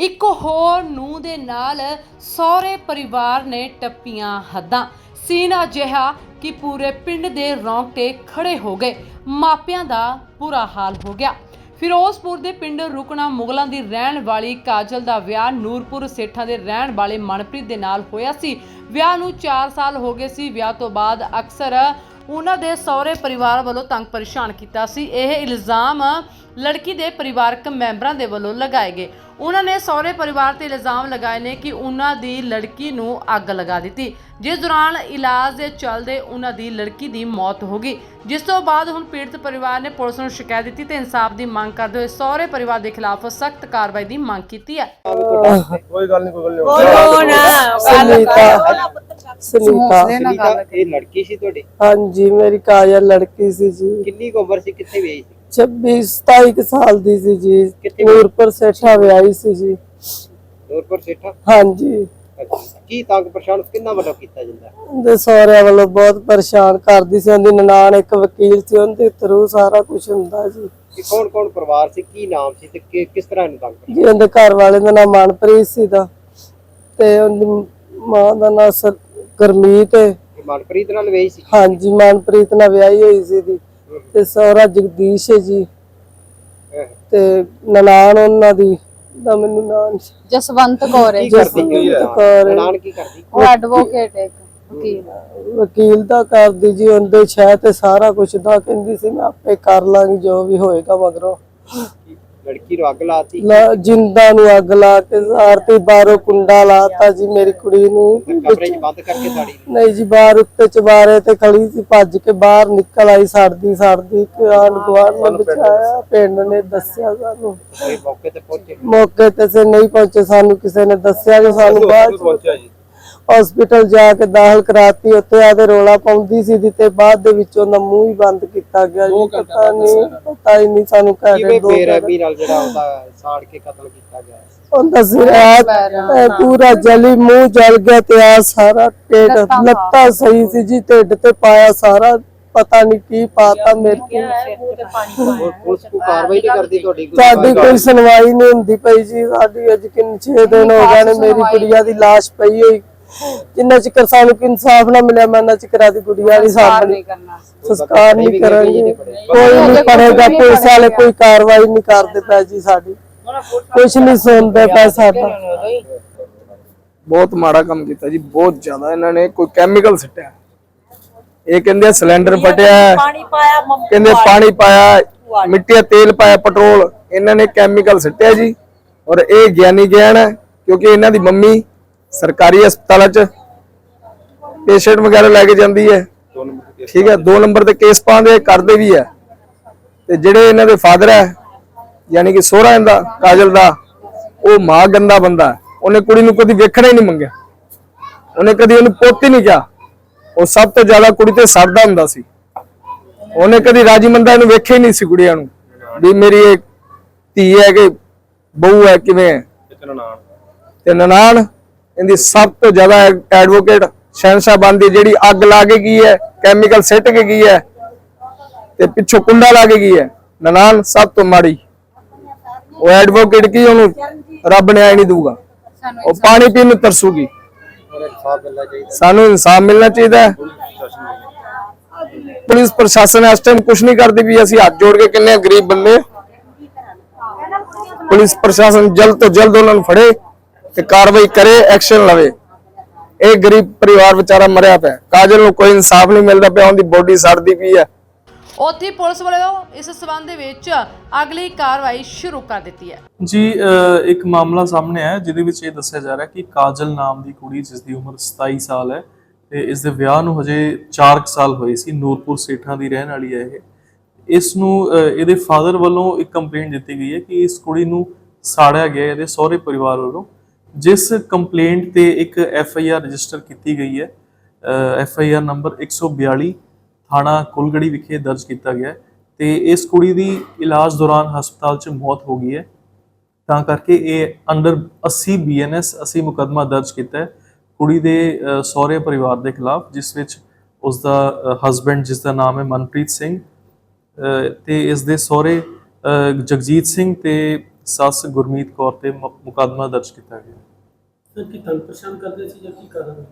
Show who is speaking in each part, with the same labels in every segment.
Speaker 1: ਇੱਕ ਹੋਰ ਨੂੰ ਦੇ ਨਾਲ ਸਹੁਰੇ ਪਰਿਵਾਰ ਨੇ ਟੱਪੀਆਂ ਹੱਦਾਂ। ਸੀਨ ਜਿਹਾ ਕਿ ਪੂਰੇ ਪਿੰਡ ਦੇ ਰੌਂਗਟੇ ਖੜੇ ਹੋ ਗਏ। ਮਾਪਿਆਂ ਦਾ ਬੁਰਾ ਹਾਲ ਹੋ ਗਿਆ। ਫਿਰੋਜ਼ਪੁਰ ਦੇ ਪਿੰਡ ਰੁਕਣਾ ਮੁਗਲਾਂ ਦੀ ਰਹਿਣ ਵਾਲੀ ਕਾਜਲ ਦਾ ਵਿਆਹ ਨੂਰਪੁਰ ਸੇਠਾਂ ਦੇ ਰਹਿਣ ਵਾਲੇ ਮਨਪ੍ਰੀਤ ਦੇ ਨਾਲ ਹੋਇਆ ਸੀ। ਵਿਆਹ ਨੂੰ 4 ਸਾਲ ਹੋ ਗਏ ਸੀ। ਵਿਆਹ ਤੋਂ ਬਾਅਦ ਅਕਸਰ ਉਹਨਾਂ ਦੇ ਸਹੁਰੇ ਪਰਿਵਾਰ ਵੱਲੋਂ ਤੰਗ ਪਰੇਸ਼ਾਨ ਕੀਤਾ ਸੀ। ਇਹ ਇਲਜ਼ਾਮ ਲੜਕੀ ਦੇ ਪਰਿਵਾਰਕ ਮੈਂਬਰਾਂ ਦੇ ਵੱਲੋਂ ਲਗਾਏ ਗਏ। ਉਹਨਾਂ ਨੇ ਸਹੁਰੇ ਪਰਿਵਾਰ ਤੇ ਇਲਜ਼ਾਮ ਲਗਾਏ ਨੇ ਕਿ ਉਹਨਾਂ ਦੀ ਲੜਕੀ ਨੂੰ ਅੱਗ ਲਗਾ ਦਿੱਤੀ। ਜਿਸ ਦੌਰਾਨ ਇਲਾਜ ਦੇ ਚੱਲਦੇ ਉਹਨਾਂ ਦੀ ਲੜਕੀ ਦੀ ਮੌਤ ਹੋ ਗਈ। ਜਿਸ ਤੋਂ ਬਾਅਦ ਹੁਣ ਪੀੜਤ ਪਰਿਵਾਰ ਨੇ ਪੁਲਿਸ ਨੂੰ ਸ਼ਿਕਾਇਤ ਦਿੱਤੀ ਤੇ ਇਨਸਾਫ ਦੀ ਮੰਗ ਕਰਦੇ ਹੋਏ ਸਹੁਰੇ ਪਰਿਵਾਰ ਦੇ ਖਿਲਾਫ ਸਖਤ ਕਾਰਵਾਈ ਦੀ ਮੰਗ ਕੀਤੀ ਹੈ।
Speaker 2: ਕੋਈ ਗੱਲ ਨਹੀਂ ਕੋਈ ਗੱਲ ਨਹੀਂ।
Speaker 3: ਬੋਲੋ ਨਾ
Speaker 4: ਸੁਨੀਤਾ। ਸੁਨੀਤਾ
Speaker 5: ਸੁਨੀਤਾ ਇਹ ਲੜਕੀ ਸੀ ਤੁਹਾਡੀ?
Speaker 4: ਹਾਂਜੀ ਮੇਰੀ ਕਾਜਲ ਲੜਕੀ ਸੀ ਜੀ।
Speaker 5: ਕਿੰਨੀ ਕੁ ਉਮਰ ਸੀ? ਕਿੱਥੇ ਵਿਆਹੀ ਸੀ?
Speaker 4: 26 27 ਕੁ ਸਾਲ ਦੀ ਸੀ ਜੀ।
Speaker 5: ਕਿੱਥੇ
Speaker 4: ਨੂਰਪੁਰ ਸੇਠਾ ਵਿਆਹੀ ਸੀ ਜੀ।
Speaker 5: ਨੂਰਪੁਰ ਸੇਠਾ?
Speaker 4: ਹਾਂਜੀ।
Speaker 5: ਅੱਛਾ। ਕੀ ਤੰਗ ਪਰੇਸ਼ਾਨ ਕਿੰਨਾ ਵੱਲੋਂ ਕੀਤਾ ਜਾਂਦਾ?
Speaker 4: ਦੇ ਸਹੁਰਿਆਂ ਵੱਲੋਂ ਬਹੁਤ ਪਰੇਸ਼ਾਨ ਕਰਦੀ ਸੀ ਉਹਦੀ ਨਨਾਣ ਇੱਕ ਵਕੀਲ ਸੀ ਉਹਦੇ ਥਰੂ ਸਾਰਾ ਕੁਝ ਹੁੰਦਾ ਜੀ।
Speaker 5: ਕਿ ਕੌਣ ਕੌਣ ਪਰਿਵਾਰ ਸੀ ਕੀ ਨਾਮ ਸੀ ਤੇ ਕਿ- ਕਿਸ ਤਰ੍ਹਾਂ ਇਹਨੂੰ ਤੰਗ
Speaker 4: ਜੀ ਉਹਦੇ ਘਰ ਵਾਲੇ ਦਾ ਨਾਮ ਮਨਪ੍ਰੀਤ ਸੀ ਦਾ। ਤੇ ਉਹਦੀ ਮਾਂ ਦਾ ਨਾਮ ਸਰ ਗੁਰਮੀਤ ਹੈ
Speaker 5: ਮਨਪ੍ਰੀਤ ਨਾਲ ਵਿਆਹੀ ਸੀ?
Speaker 4: ਹਾਂਜੀ ਮਨਪ੍ਰੀਤ ਨਾਲ ਵਿਆਹੀ ਹੋਈ ਸੀ ਦੀ ਤੇ ਸਹੁਰਾ ਜਗਦੀਸ਼ ਹੈ ਜੀ। ਤੇ ਨਨਾਣ ਉਹਨਾਂ ਦੀ ਦਾ ਮੈਨੂੰ ਨਾਮ
Speaker 3: ਜਸਵੰਤ ਕੌਰ ਹੈ
Speaker 4: ਜਸਵੰਤ ਕੌਰ ਹੈ।
Speaker 5: ਨਾਨ ਕੀ ਕਰਦੀ?
Speaker 3: ਉਹ ਐਡਵੋਕੇਟ ਹੈ ਇੱਕ ਵਕੀਲ।
Speaker 4: ਵਕੀਲ ਦਾ ਕਰਦੀ ਜੀ ਉਹਦੇ ਸ਼ਹਿ ਤੇ ਸਾਰਾ ਕੁਝ ਦਾ। ਕਹਿੰਦੀ ਸੀ ਮੈਂ ਆਪੇ ਕਰ ਲਾਂਗੀ ਜੋ ਵੀ ਹੋਏਗਾ ਮਗਰੋਂ।
Speaker 5: ਲੜਕੀ ਨੂੰ ਅੱਗ ਲਾਤੀ?
Speaker 4: ਲਾ- ਜਿੰਦਾ ਨੂੰ ਅੱਗ ਲਾ ਕੇ ਆਰਤੀ ਬਾਹਰੋਂ ਕੁੰਡਾ ਲਾਤਾ ਜੀ ਮੇਰੀ ਕੁੜੀ ਨੂੰ।
Speaker 5: ਕਮਰੇ 'ਚ ਬੰਦ ਕਰਕੇ ਸਾੜੀ
Speaker 4: ਨਹੀਂ ਜੀ ਬਾਹਰ ਉੱਤੇ ਚਬਾਰੇ ਤੇ ਖੜੀ ਸੀ ਭੱਜ ਕੇ ਬਾਹਰ ਨਿਕਲ ਆਈ ਸੜਦੀ ਸੜਦੀ ਆਂਢ ਗੁਆਂਢ ਨੇ ਬਚਾਇਆ ਪਿੰਡ ਨੇ ਦੱਸਿਆ ਸਾਨੂੰ।
Speaker 5: ਮੌਕੇ ਤੇ ਪਹੁੰਚੇ?
Speaker 4: ਮੌਕੇ ਤੇ ਸੇ ਨਹੀਂ ਪਹੁੰਚੇ ਸਾਨੂੰ ਕਿਸੇ ਨੇ ਦੱਸਿਆ ਕਿ ਸਾਨੂੰ ਬਾਅਦ ਚ
Speaker 2: ਪਹੁੰਚਿਆ ਜੀ।
Speaker 4: ਹਸਪੀਟਲ ਜਾ ਕੇ ਦਾਖਲ ਕਰਾਤੀ ਉੱਥੇ ਆਦੇ ਰੋਲਾ ਪਾਉਂਦੀ ਸੀ ਤੇ ਬਾਅਦ ਦੇ ਵਿੱਚ ਉਹਦਾ ਮੂੰਹ ਹੀ ਬੰਦ ਕੀਤਾ ਗਿਆ ਜੀ। ਪਤਾ ਨਹੀਂ ਪਤਾ ਹੀ ਨਹੀਂ ਸਾਨੂੰ ਘੰਟੇ
Speaker 5: ਕਿਵੇਂ
Speaker 4: ਦੋ
Speaker 5: ਬੇਰਹਿਮੀ ਨਾਲ ਜਿਹੜਾ ਉਹਦਾ ਸਾੜ ਕੇ ਕਤਲ ਕੀਤਾ ਗਿਆ।
Speaker 4: ਉਹਦਾ ਸਿਰ ਪੂਰਾ ਜਲੀ ਮੂੰਹ ਜਲ ਗਿਆ ਤੇ ਆ ਸਾਰਾ ਢਿੱਡ ਲੱਤਾਂ ਸਹੀ ਸੀ ਜੀ ਢਿੱਡ ਤੇ ਪਾਇਆ ਸਾਰਾ ਪਤਾ ਨਹੀਂ ਕੀ ਪਾਤਾ ਮੇਰੇ ਕੋਲ
Speaker 5: ਹੋਰ ਪੁਲਿਸ ਕੋ ਕਾਰਵਾਈ ਨਹੀਂ ਕਰਦੀ ਤੁਹਾਡੀ? ਕੋਈ?
Speaker 4: ਸਾਡੀ ਕੋਈ ਸੁਣਵਾਈ ਨਹੀਂ ਹੁੰਦੀ ਪਈ ਜੀ ਸਾਡੀ ਅੱਜ ਕਿੰਨੇ 6 ਦਿਨ ਹੋ ਗਏ ਨੇ ਮੇਰੀ ਗੁੜੀਆ ਦੀ ਲਾਸ਼ ਪਈ ਹੋਈ। ਜਿੰਨਾ ਚਿਰ ਸਾਨੂੰ ਕੋਈ ਇਨਸਾਫ ਨਾ ਮਿਲਿਆ ਮੈਂ ਨਾ ਚਿਰ ਆਦੀ ਗੁੜੀਆ ਦੀ ਸਾਹਮਣੇ ਸੰਸਕਾਰ ਨਹੀਂ ਕਰਾਂਗੇ। ਕੋਈ ਨਹੀਂ ਕਰੇਗਾ ਪੁਲਿਸ ਵਾਲੇ ਕੋਈ ਕਾਰਵਾਈ ਨਹੀਂ ਕਰਦੇ ਪਏ ਜੀ ਸਾਡੀ। ਕੁਛ ਨਹੀਂ ਸੁਣਦੇ ਪਏ ਸਾਡਾ।
Speaker 2: ਬਹੁਤ ਮਾੜਾ ਕੰਮ ਕੀਤਾ ਜੀ ਬਹੁਤ ਜ਼ਿਆਦਾ ਇਹਨਾਂ ਨੇ ਕੋਈ ਕੈਮੀਕਲ ਸਿੱਟਿਆ। ਇਹ ਕਹਿੰਦੇ ਆ ਸਿਲੰਡਰ ਫਟਿਆ
Speaker 3: ਪਾਣੀ ਪਾਇਆ
Speaker 2: ਕਹਿੰਦੇ ਪਾਣੀ ਪਾਇਆ ਮਿੱਟੀ ਦਾ ਤੇਲ ਪਾਇਆ ਪੈਟਰੋਲ। ਇਹਨਾਂ ਨੇ ਕੈਮੀਕਲ ਸਿੱਟਿਆ ਜੀ ਔਰ ਇਹ ਗਿਆਨੀ ਗਿਆਨ ਹੈ ਕਿਉਂਕਿ ਇਹਨਾਂ ਦੀ ਮੰਮੀ ਸਰਕਾਰੀ ਹਸਪਤਾਲਾਂ 'ਚ ਪੇਸ਼ੈਂਟ ਵਗੈਰਾ ਲੈ ਕੇ ਜਾਂਦੀ ਹੈ। ਠੀਕ ਹੈ ਦੋ ਨੰਬਰ ਤੇ ਕੇਸ ਪਾਉਂਦੇ ਕਰਦੇ ਵੀ ਹੈ। ਤੇ ਜਿਹੜੇ ਇਹਨਾਂ ਦੇ ਫਾਦਰ ਹੈ ਯਾਨੀ ਕਿ ਸੋਹਰਾ ਇਹਦਾ ਕਾਜਲ ਦਾ ਉਹ ਮਾਂ ਗੰਦਾ ਬੰਦਾ। ਉਹਨੇ ਕੁੜੀ ਨੂੰ ਕਦੀ ਵੇਖਣਾ ਹੀ ਨਹੀਂ ਮੰਗਿਆ। ਉਹਨੇ ਕਦੀ ਉਹਨੂੰ ਪੁੱਤ ਹੀ ਨਹੀਂ ਕਿਹਾ। ਉਹ ਸਭ ਤੋਂ ਜ਼ਿਆਦਾ ਕੁੜੀ ਤੇ ਸੜਦਾ ਹੁੰਦਾ ਸੀ। ਉਹਨੇ ਕਦੀ ਰਾਜੀ ਮੰਦਾ ਇਹਨੂੰ ਵੇਖਿਆ ਹੀ ਨਹੀਂ ਸੀ ਕੁੜੀਆਂ ਨੂੰ। ਵੀ ਮੇਰੀ ਇਹ ਧੀ ਹੈ ਕਿ ਬਹੂ ਹੈ ਕਿਵੇਂ ਹੈ? ਤੇ ਨਨਾਣ ਇਹਦੀ ਸਭ ਤੋਂ ਜ਼ਿਆਦਾ ਐਡਵੋਕੇਟ ਸ਼ਹਿਨशाह ਬੰਦੀ ਜਿਹੜੀ ਅੱਗ ਲਾ ਕੇ ਗਈ ਹੈ ਕੈਮੀਕਲ ਸਿੱਟ ਕੇ ਗਈ ਹੈ ਤੇ ਪਿੱਛੋਂ ਕੁੰਡਾ ਲਾ ਕੇ ਗਈ ਹੈ। ਨਨਾਣ ਸਭ ਤੋਂ ਮਾੜੀ। ਉਹ ਐਡਵੋਕੇਟ ਕੀ ਉਹਨੂੰ? ਰੱਬ ਨੇ ਆਈ ਨਹੀਂ ਦਊਗਾ। ਉਹ ਪਾਣੀ ਪੀਣ ਨੂੰ ਤਰਸੂਗੀ। ਸਾਨੂੰ ਇਨਸਾਫ ਮਿਲਣਾ ਚਾਹੀਦਾ। ਹੈ। ਪੁਲਿਸ ਪ੍ਰਸ਼ਾਸਨ ਇਸ ਟਾਈਮ ਕੁਝ ਨਹੀਂ ਕਰਦੀ ਵੀ ਅਸੀਂ ਹੱਥ ਜੋੜ ਕੇ ਕਿੰਨੇ ਗਰੀਬ ਬੰਦੇ। ਪੁਲਿਸ ਪ੍ਰਸ਼ਾਸਨ ਜਲਦ ਤੋਂ ਜਲਦ ਉਹਨਾਂ ਨੂੰ ਫੜੇ। ਤੇ ਕਾਰਵਾਈ ਕਰੇ ਐਕਸ਼ਨ ਲਵੇ। ਇਹ ਗਰੀਬ ਪਰਿਵਾਰ ਵਿਚਾਰਾ ਮਰਿਆ ਪਿਆ। ਕਾਜਲ ਨੂੰ ਕੋਈ ਇਨਸਾਫ ਨਹੀਂ ਮਿਲਦਾ ਪਿਆ ਉਹਦੀ ਬੋਡੀ ਸੜਦੀ ਪਈ ਹੈ
Speaker 1: ਉੱਥੇ ਪੁਲਿਸ ਵੱਲੋਂ ਇਸ ਸਬੰਧ ਦੇ ਵਿੱਚ ਅਗਲੀ ਕਾਰਵਾਈ ਸ਼ੁਰੂ ਕਰ ਦਿੱਤੀ ਹੈ।
Speaker 6: ਜੀ ਇੱਕ ਮਾਮਲਾ ਸਾਹਮਣੇ ਆਇਆ ਜਿਹਦੇ ਵਿੱਚ ਇਹ ਦੱਸਿਆ ਜਾ ਰਿਹਾ ਕਿ ਕਾਜਲ ਨਾਮ ਦੀ ਕੁੜੀ ਜਿਸ ਦੀ ਉਮਰ 27 ਸਾਲ ਹੈ ਤੇ ਇਸ ਦੇ ਵਿਆਹ ਨੂੰ ਹਜੇ 4 ਸਾਲ ਹੋਏ ਸੀ ਨੂਰਪੁਰ ਸੇਠਾਂ ਦੀ ਰਹਿਣ ਵਾਲੀ ਹੈ ਇਹ। ਇਸ ਨੂੰ ਇਹਦੇ ਫਾਦਰ ਵੱਲੋਂ ਇੱਕ ਕੰਪਲੇਂਟ ਦਿੱਤੀ ਗਈ ਹੈ ਕਿ ਇਸ ਕੁੜੀ ਨੂੰ ਸਾੜਿਆ ਗਿਆ ਇਹਦੇ ਸਹੁਰੇ ਪਰਿਵਾਰ ਵੱਲੋਂ। ਜਿਸ ਕੰਪਲੇਂਟ ਤੇ ਇੱਕ ਐਫ ਆਈ ਆਰ ਰਜਿਸਟਰ ਕੀਤੀ ਗਈ ਹੈ ਐਫ ਆਈ ਆਰ ਨੰਬਰ 142 ਥਾਣਾ ਕੁਲਗੜੀ ਵਿਖੇ ਦਰਜ ਕੀਤਾ ਗਿਆ ਹੈ ਤੇ ਇਸ ਕੁੜੀ ਦੀ ਇਲਾਜ ਦੌਰਾਨ ਹਸਪਤਾਲ 'ਚ ਮੌਤ ਹੋ ਗਈ ਹੈ। ਤਾਂ ਕਰਕੇ ਇਹ ਅੰਡਰ 80 ਬੀਐਨਐਸ ਅਸੀਂ ਮੁਕੱਦਮਾ ਦਰਜ ਕੀਤਾ ਹੈ ਕੁੜੀ ਦੇ ਸਹੁਰੇ ਪਰਿਵਾਰ ਦੇ ਖਿਲਾਫ ਜਿਸ ਵਿੱਚ ਉਸ ਦਾ ਹਸਬੰਡ ਜਿਸ ਦਾ ਨਾਮ ਹੈ ਮਨਪ੍ਰੀਤ ਸਿੰਘ ਅ, ਤੇ ਇਸ ਦੇ ਸਹੁਰੇ ਜਗਜੀਤ ਸਿੰਘ ਤੇ ਸੱਸ ਗੁਰਮੀਤ ਕੌਰ ਤੇ ਮ- ਮੁਕੱਦਮਾ ਦਰਜ ਕੀਤਾ ਗਿਆ।
Speaker 7: ਸਰ ਕੀ ਤੰਗ ਪਰੇਸ਼ਾਨ ਕਰਦੇ ਸੀ ਜਾਂ ਕੀ ਕਾਰਨ ਹੈ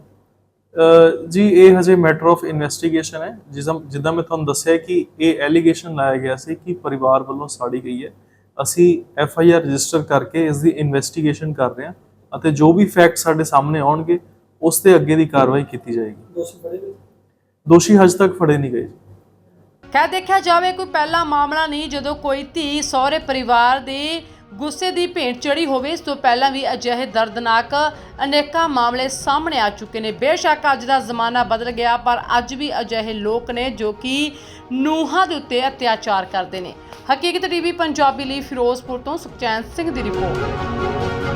Speaker 6: ਅਹ ਜੀ ਇਹ ਹਜੇ ਮੈਟਰ ਆਫ ਇਨਵੈਸਟੀਗੇਸ਼ਨ ਹੈ। ਜਿਸਮ ਜਿੱਦਾਂ ਮੈਂ ਤੁਹਾਨੂੰ ਦੱਸਿਆ ਕਿ ਇਹ ਐਲੀਗੇਸ਼ਨ ਲਾਇਆ ਗਿਆ ਸੀ ਕਿ ਪਰਿਵਾਰ ਵੱਲੋਂ ਸਾੜੀ ਗਈ ਹੈ। ਅਸੀਂ ਐਫ ਆਈ ਆਰ ਰਜਿਸਟਰ ਕਰਕੇ ਇਸ ਦੀ ਇਨਵੈਸਟੀਗੇਸ਼ਨ ਕਰ ਰਹੇ ਹਾਂ ਅਤੇ ਜੋ ਵੀ ਫੈਕਟ ਸਾਡੇ ਸਾਹਮਣੇ ਆਉਣਗੇ ਉਸ ਤੇ ਅੱਗੇ ਦੀ ਕਾਰਵਾਈ ਕੀਤੀ ਜਾਏਗੀ।
Speaker 7: ਦੋਸ਼ੀ ਫੜੇ ਗਏ?
Speaker 6: ਦੋਸ਼ੀ ਹਜੇ ਤੱਕ ਫੜੇ ਨਹੀਂ ਗਏ
Speaker 1: ਕਹਿ ਦੇਖਿਆ ਜਾਵੇ ਕੋਈ ਪਹਿਲਾ ਮਾਮਲਾ ਨਹੀਂ ਜਦੋਂ ਕੋਈ ਧੀ ਸਹੁਰੇ ਪਰਿਵਾਰ ਦੇ ਗੁੱਸੇ ਦੀ ਭੇਂਟ ਚੜੀ ਹੋਵੇ, ਇਸ ਤੋਂ ਪਹਿਲਾਂ ਵੀ ਅਜਿਹੇ ਦਰਦਨਾਕ ਅਨੇਕਾਂ ਮਾਮਲੇ ਸਾਹਮਣੇ ਆ ਚੁੱਕੇ ਨੇ। ਬੇਸ਼ੱਕ ਅੱਜ ਦਾ ਜ਼ਮਾਨਾ ਬਦਲ ਗਿਆ, ਪਰ ਅੱਜ ਵੀ ਅਜਿਹੇ ਲੋਕ ਨੇ ਜੋ ਕਿ ਨੂਹਾਂ ਦੇ ਉੱਤੇ ਅਤਿਆਚਾਰ ਕਰਦੇ ਨੇ। ਹਕੀਕਤ ਟੀਵੀ ਪੰਜਾਬੀ ਲਈ ਫਿਰੋਜ਼ਪੁਰ ਤੋਂ ਸੁਖਚੈਨ ਸਿੰਘ ਦੀ ਰਿਪੋਰਟ।